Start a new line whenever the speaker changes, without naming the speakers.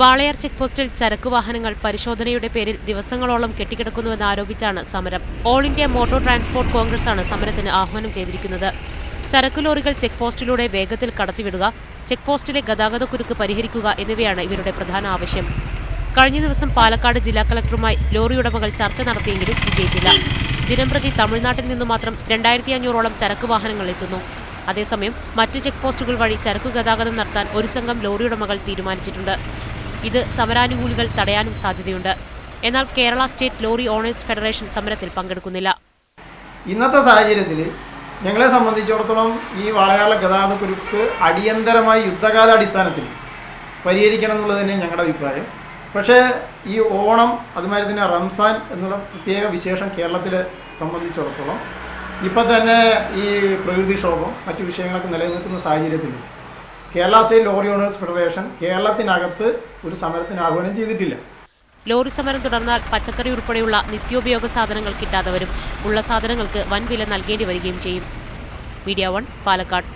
Walayar check പോസ്റ്റിൽ ചരക്ക് വാഹനങ്ങൾ പരിശോധനയുടെ പേരിൽ ദിവസങ്ങളോളം കെട്ടിക്കിടക്കുന്നുവെന്ന് ആരോപിച്ചാണ് സമരം. All India Motor Transport Congress ആണ് സമരത്തിന് ആഹ്വാനം ചെയ്തിരിക്കുന്നത്. ചരക്ക് ലോറികൾ ചെക്ക് പോസ്റ്റിലൂടെ വേഗത്തിൽ കടത്തിവിടുക ചെക്ക് പോസ്റ്റിലെ ഗതാഗതക്കുരുക്ക് പരിഹരിക്കുക എന്നിവയാണ് ഇവരുടെ പ്രധാന ആവശ്യം. കഴിഞ്ഞ ദിവസം പാലക്കാട് ജില്ലാ കളക്ടറുമായി ലോറി ഉടമകൾ ചർച്ച നടത്തിയെങ്കിലും വിജയിച്ചില്ല. ദിനംപ്രതി തമിഴ്നാട്ടിൽ നിന്നു മാത്രം രണ്ടായിരത്തി അഞ്ഞൂറോളം ചരക്ക് വാഹനങ്ങൾ എത്തുന്നു. അതേസമയം മറ്റ് ചെക്ക് പോസ്റ്റുകൾ വഴി ചരക്കു ഗതാഗതം നടത്താൻ ഒരു സംഘം ലോറി ഉടമകൾ തീരുമാനിച്ചിട്ടുണ്ട്. ഇത് സമരാനുകൂലികൾ തടയാനും സാധ്യതയുണ്ട്. എന്നാൽ Kerala state lorry owners federation സമരത്തിൽ പങ്കെടുക്കുന്നില്ല.
ഇന്നത്തെ സാഹചര്യത്തിൽ ഞങ്ങളെ സംബന്ധിച്ചിടത്തോളം ഈ വാളയാള ഗതാഗത കുരുക്ക് അടിയന്തരമായി യുദ്ധകാലാടിസ്ഥാനത്തിൽ പരിഹരിക്കണം എന്നുള്ളത് തന്നെ ഞങ്ങളുടെ അഭിപ്രായം. പക്ഷേ ഈ ഓണം അതുമാതിരി തന്നെ റംസാൻ എന്നുള്ള പ്രത്യേക വിശേഷം കേരളത്തിലെ സംബന്ധിച്ചിടത്തോളം ഇപ്പം തന്നെ ഈ പ്രകൃതിക്ഷോഭം മറ്റു വിഷയങ്ങളൊക്കെ നിലനിൽക്കുന്ന സാഹചര്യത്തിൽ Kerala state lorry owners federation കേരളത്തിനകത്ത് ഒരു സമരത്തിന് ആഹ്വാനം ചെയ്തിട്ടില്ല.
ലോറി സമരം തുടർന്നാൽ പച്ചക്കറി ഉൾപ്പെടെയുള്ള നിത്യോപയോഗ സാധനങ്ങൾ കിട്ടാതെ വരും ഉള്ള സാധനങ്ങൾക്ക് വൻ വില നൽകേണ്ടി വരികയും ചെയ്യും. Media One Palakkad.